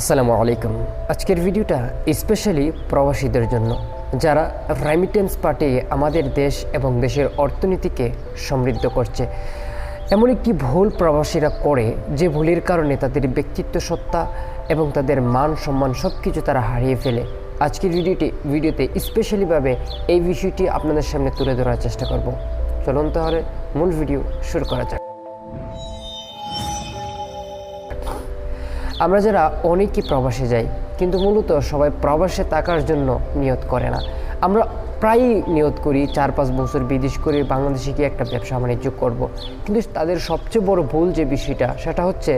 আসসালামু আলাইকুম। আজকের ভিডিওটা স্পেশালি প্রবাসীদের জন্য, যারা রেমিটেন্স পাঠিয়ে আমাদের দেশ এবং দেশের অর্থনীতিকে সমৃদ্ধ করছে। এমন একটি ভুল প্রবাসীরা করে, যে ভুলের কারণে তাদের ব্যক্তিত্ব সত্তা এবং তাদের মান সম্মান সব কিছু তারা হারিয়ে ফেলে। আজকের ভিডিওটি, ভিডিওতে স্পেশালিভাবে এই বিষয়টি আপনাদের সামনে তুলে ধরার চেষ্টা করব। চলুন তাহলে মূল ভিডিও শুরু করা যাক। আমরা যারা অনেকই প্রবাসে যাই, কিন্তু মূলত সবাই প্রবাসে থাকার জন্য নিয়ত করে না আমরা প্রায়ই নিয়ত করি চার পাঁচ বছর বিদেশ করে বাংলাদেশে গিয়ে একটা ব্যবসা বাণিজ্য করব। কিন্তু তাদের সবচেয়ে বড় ভুল যে বিষয়টা, সেটা হচ্ছে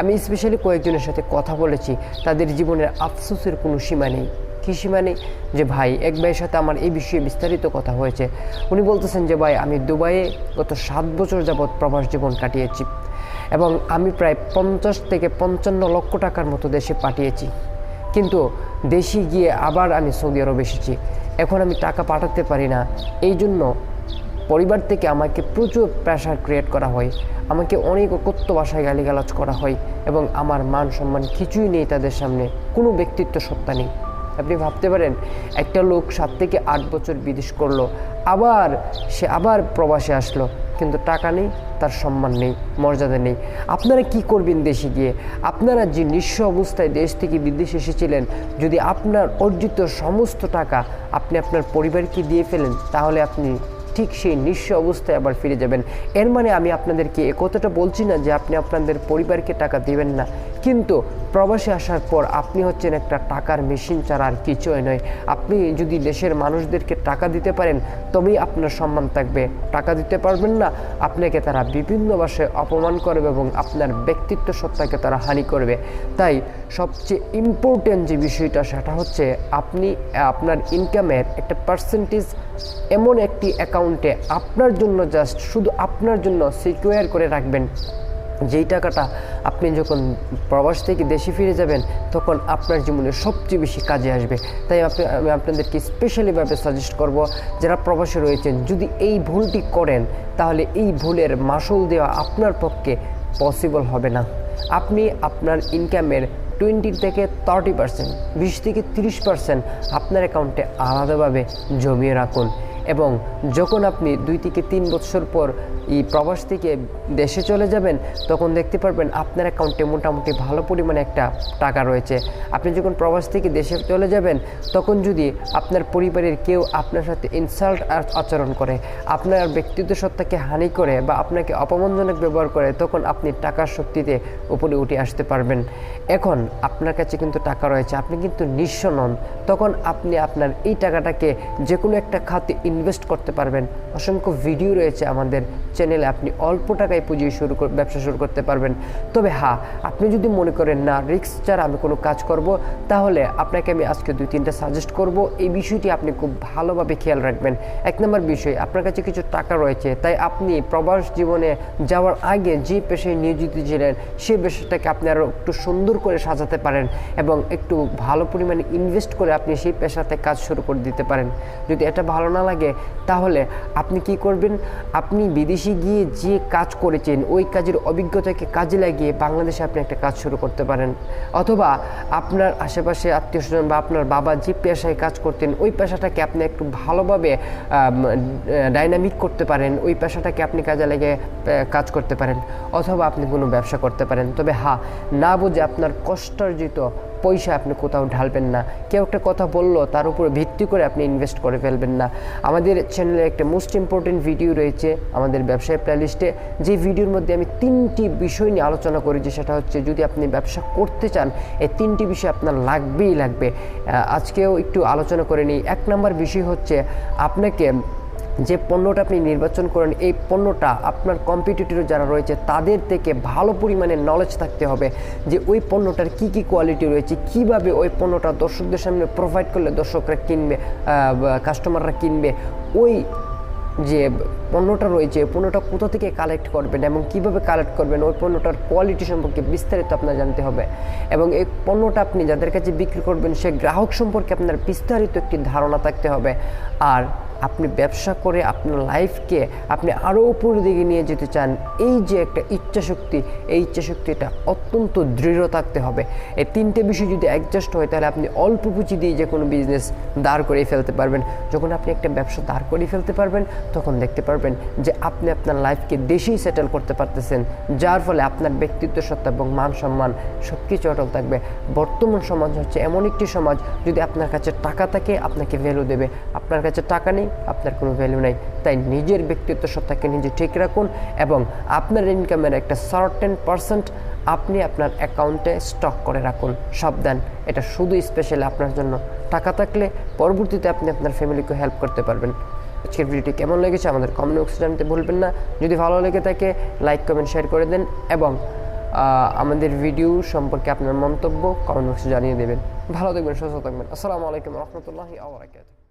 আমি স্পেশালি কয়েকজনের সাথে কথা বলেছি, তাদের জীবনের আফসোসের কোনো সীমা নেই কী মানে যে ভাই, এক ভাইয়ের সাথে আমার এই বিষয়ে বিস্তারিত কথা হয়েছে। উনি বলতেছেন যে, ভাই, আমি দুবাইয়ে গত সাত বছর যাবৎ প্রবাস জীবন কাটিয়েছি এবং আমি প্রায় পঞ্চাশ থেকে পঞ্চান্ন লক্ষ টাকার মতো দেশে পাঠিয়েছি। কিন্তু দেশে গিয়ে আবার আমি সৌদি আরব এসেছি। এখন আমি টাকা পাঠাতে পারি না। এই জন্য পরিবার থেকে আমাকে প্রচুর প্রেশার ক্রিয়েট করা হয়। আমাকে অনেক অকথ্য ভাষায় গালিগালাজ করা হয় এবং আমার মান সম্মান কিছুই নেই তাদের সামনে। কোনো ব্যক্তিত্ব সত্তা নেই। আপনি ভাবতে পারেন, একটা লোক সাত থেকে আট বছর বিদেশ করল, আবার সে আবার প্রবাসে আসলো, কিন্তু টাকা নেই, তার সম্মান নেই, মর্যাদা নেই। আপনারা কি করবেন দেশে গিয়ে? আপনারা যে নিঃস্ব অবস্থায় দেশ থেকে বিদেশে এসেছিলেন, যদি আপনার অর্জিত সমস্ত টাকা আপনি আপনার পরিবারকে দিয়ে ফেলেন, তাহলে আপনি ঠিক সেই নিঃস্ব অবস্থায় আবার ফিরে যাবেন। এর মানে আমি আপনাদেরকে এ কথাটা বলছি না যে আপনি আপনাদের পরিবারকে টাকা দেবেন না। কিন্তু প্রবাসে আসার পর আপনি হচ্ছেন একটা টাকার মেশিন ছাড়া আর কিছুই নয়। আপনি যদি দেশের মানুষদেরকে টাকা দিতে পারেন, তবেই আপনার সম্মান থাকবে। টাকা দিতে পারবেন না, আপনাকে তারা বিভিন্ন ভাষায় অপমান করবে এবং আপনার ব্যক্তিত্ব সত্তাকে তারা হানি করবে। তাই সবচেয়ে ইম্পর্টেন্ট যে বিষয়টা, সেটা হচ্ছে আপনি, আপনার ইনকামের একটা পার্সেন্টেজ এমন একটি অ্যাকাউন্টে আপনার জন্য জাস্ট শুধু আপনার জন্য সিকিউর করে রাখবেন। যেই টাকাটা আপনি যখন প্রবাস থেকে দেশে ফিরে যাবেন, তখন আপনার জীবনে সবচেয়ে বেশি কাজে আসবে। তাই আপনি, আমি আপনাদেরকে স্পেশালিভাবে সাজেস্ট করব, যারা প্রবাসে রয়েছেন, যদি এই ভুলটি করেন, তাহলে এই ভুলের মাসুল দেওয়া আপনার পক্ষে পসিবল হবে না। আপনি আপনার ইনকামের টোয়েন্টি থেকে থার্টি পার্সেন্ট বিশ থেকে তিরিশ পার্সেন্ট আপনার অ্যাকাউন্টে আলাদাভাবে জমিয়ে রাখুন। এবং যখন আপনি দুই থেকে তিন বছর পর এই প্রবাস থেকে দেশে চলে যাবেন, তখন দেখতে পারবেন আপনার অ্যাকাউন্টে মোটামুটি ভালো পরিমাণে একটা টাকা রয়েছে। আপনি যখন প্রবাস থেকে দেশে চলে যাবেন, তখন যদি আপনার পরিবারের কেউ আপনার সাথে ইনসাল্ট আচরণ করে, আপনার ব্যক্তিত্ব সত্তাকে হানি করে বা আপনাকে অপমানজনক ব্যবহার করে, তখন আপনি টাকার শক্তিতে উপরে উঠে আসতে পারবেন। এখন আপনার কাছে কিন্তু টাকা রয়েছে, আপনি কিন্তু নিঃস্ব নন, তখন আপনি আপনার এই টাকাটাকে যে কোনো একটা খাতে ইনভেস্ট করতে পারবেন। অসংখ্য ভিডিও রয়েছে আমাদের চ্যানেলে আপনি অল্প টাকায় পুঁজি শুরু কর- ব্যবসা শুরু করতে পারবেন। তবে হ্যাঁ আপনি যদি মনে করেন, না রিক্স ছাড়া আমি কোনো কাজ করব তাহলে আপনাকে আমি আজকে দুই, তিনটা সাজেস্ট করব। এই বিষয়টি আপনি খুব ভালোভাবে খেয়াল রাখবেন। এক নম্বর বিষয়, আপনার কাছে কিছু টাকা রয়েছে, তাই আপনি প্রবাস জীবনে যাওয়ার আগে যে পেশায় নিয়োজিত ছিলেন সেই পেশাটাকে আপনি আরও একটু সুন্দর করে সাজাতে পারেন এবং একটু ভালো পরিমাণে ইনভেস্ট করে আপনি সেই পেশাতে কাজ শুরু করে দিতে পারেন। যদি এটা ভালো না লাগে তাহলে আপনি কি করবেন? আপনি বিদেশে গিয়ে যে কাজ করেছেন, ওই কাজের অভিজ্ঞতাকে কাজে লাগিয়ে বাংলাদেশে আপনি একটা কাজ শুরু করতে পারেন। অথবা আপনার আশেপাশে আত্মীয় স্বজন বা আপনার বাবা যে পেশায় কাজ করতেন, ওই পেশাটাকে আপনি একটু ভালোভাবে ডাইনামিক করতে পারেন, ওই পেশাটাকে আপনি কাজে লাগিয়ে কাজ করতে পারেন। অথবা আপনি কোনো ব্যবসা করতে পারেন। তবে হ্যাঁ না বুঝে আপনার কষ্টার্জিত পয়সা আপনি কোথাও ঢালবেন না। কেউ একটা কথা বলল, তার উপর ভিত্তি করে আপনি ইনভেস্ট করে ফেলবেন না। আমাদের চ্যানেলে একটা মোস্ট ইম্পর্টেন্ট ভিডিও রয়েছে আমাদের ব্যবসায় প্লেলিস্টে যে ভিডিওর মধ্যে আমি তিনটি বিষয় নিয়ে আলোচনা করেছি, সেটা হচ্ছে যদি আপনি ব্যবসা করতে চান, এই তিনটি বিষয় আপনার লাগবেই লাগবে। আজকেও একটু আলোচনা করে নিই। এক নম্বর বিষয় হচ্ছে আপনাকে যে পণ্যটা আপনি নির্বাচন করেন, এই পণ্যটা আপনার কম্পিটিটর যারা রয়েছে, তাদের থেকে ভালো পরিমাণে নলেজ থাকতে হবে যে ওই পণ্যটার কি কি কোয়ালিটি রয়েছে, কীভাবে ওই পণ্যটা দর্শকদের সামনে প্রোভাইড করলে দর্শকরা কিনবে কাস্টমাররা কিনবে, ওই যে পণ্যটা রয়েছে পণ্যটা কোথা থেকে কালেক্ট করবেন এবং কীভাবে কালেক্ট করবেন, ওই পণ্যটার কোয়ালিটি সম্পর্কে বিস্তারিত আপনার জানতে হবে। এবং এই পণ্যটা আপনি যাদের কাছে বিক্রি করবেন, সে গ্রাহক সম্পর্কে আপনার বিস্তারিত একটি ধারণা থাকতে হবে। আর আপনি ব্যবসা করে আপনার লাইফকে আপনি আরও উপরের দিকে নিয়ে যেতে চান, এই যে একটা ইচ্ছাশক্তি, এই ইচ্ছাশক্তিটা অত্যন্ত দৃঢ় থাকতে হবে। এই তিনটে বিষয় যদি অ্যাডজাস্ট হয়, তাহলে আপনি অল্প পুঁজি দিয়ে যে কোনো বিজনেস দাঁড় করিয়ে ফেলতে পারবেন। যখন আপনি একটা ব্যবসা দাঁড় করিয়ে ফেলতে পারবেন, তখন দেখতে পারবেন যে আপনি আপনার লাইফকে দেশেই সেটেল করতে পারতেছেন, যার ফলে আপনার ব্যক্তিত্ব সত্তা এবং মান সম্মান সব কিছু অটল থাকবে। বর্তমান সমাজ হচ্ছে এমন একটি সমাজ, যদি আপনার কাছে টাকা থাকে, আপনাকে ভ্যালু দেবে। আপনার কাছে টাকা নেই আপনার কোনো ভ্যালু নেই। তাই নিজের ব্যক্তিত্ব সত্তাকে নিজে ঠিক রাখুন এবং আপনার ইনকামের একটা সার্টেন পার্সেন্ট আপনি আপনার অ্যাকাউন্টে স্টক করে রাখুন। সাবধান, এটা শুধু স্পেশালি আপনার জন্য। টাকা থাকলে পরবর্তীতে আপনি আপনার ফ্যামিলিকে হেল্প করতে পারবেন। আজকের ভিডিওটি কেমন লেগেছে আমাদের কমেন্ট বক্সে জানতে ভুলবেন না। যদি ভালো লেগে থাকে লাইক কমেন্ট শেয়ার করে দেন এবং আমাদের ভিডিও সম্পর্কে আপনার মন্তব্য কমেন্ট বক্সে জানিয়ে দেবেন। ভালো থাকবেন, সুস্থ থাকবেন। আসসালামু আলাইকুম রহমতুল্লাহি আবরাকাতুহ